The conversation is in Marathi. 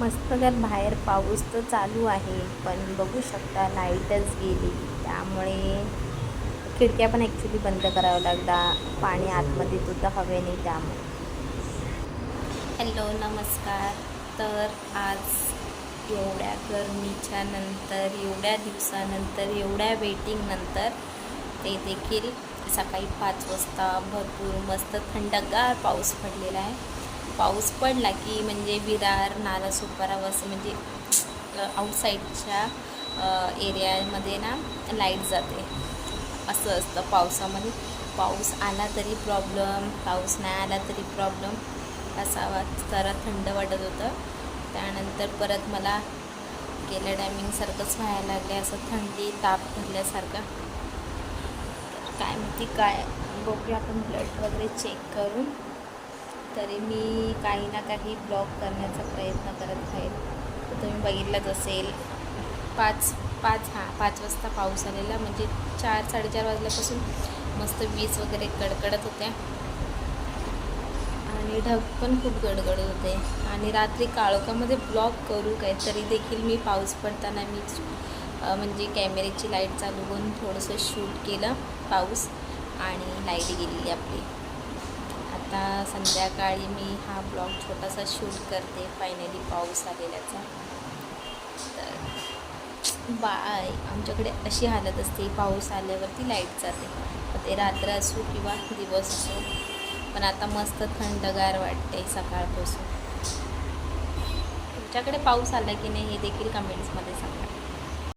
मस्त तर बाहेर पाऊस तर चालू आहे पण बघू शकता लाईटच गेली. त्यामुळे खिडक्या पण ॲक्च्युली बंद कराव्या लागला पाणी आतमध्ये सुद्धा हवे नाही त्यामुळे. हॅलो नमस्कार. तर आज एवढ्या गरमीच्या नंतर एवढ्या दिवसानंतर एवढ्या वेटिंगनंतर ते देखील सकाळी पाच वाजता भरपूर मस्त थंडगार पाऊस पडलेला आहे. पाऊस पडला की म्हणजे विरार नाला सुपारा असं म्हणजे आउटसाईडच्या एरियामध्ये ना लाइट जाते. असं असतं पावसामध्ये. पाऊस आला तरी प्रॉब्लेम पाऊस नाही आला तरी प्रॉब्लेम असावा जरा थंड वाटत होतं. त्यानंतर परत मला गेल्या टायमिंगसारखंच व्हायला लागले असं थंडी ताप धरल्यासारखं तर काय माहिती काय बघूया आपण ब्लड वगैरे चेक करून. तरी मी काही ना काही ब्लॉग करण्याचा प्रयत्न करत आहे. तर तुम्ही बघितलंच असेल पाच पाच हां पाच वाजता पाऊस आलेला. म्हणजे चार साडेचार वाजल्यापासून मस्त वीज वगैरे गडगडत होत्या. आणि ढग पण खूप गडगडत होते. आणि रात्री काळोखामध्ये ब्लॉग करू काय तरी देखील मी पाऊस पडताना मी म्हणजे कॅमेऱ्याची लाइट चालू करून थोडंसं शूट केलं पाऊस आणि लाइट गेलेली आपली. आता संध्याकाळी मी हा ब्लॉग छोटासा शूट करते फायनली पाऊस आलेल्याचा. तर बाय. आमच्याकडे अशी हालत असते पाऊस आल्यावरती लाइट जाते. ते रात्र असो किंवा दिवस असो पण आता मस्त थंडगार वाटते सकाळपासून. तुमच्याकडे पाऊस आला की नाही हे देखील कमेंट्समध्ये सांगा.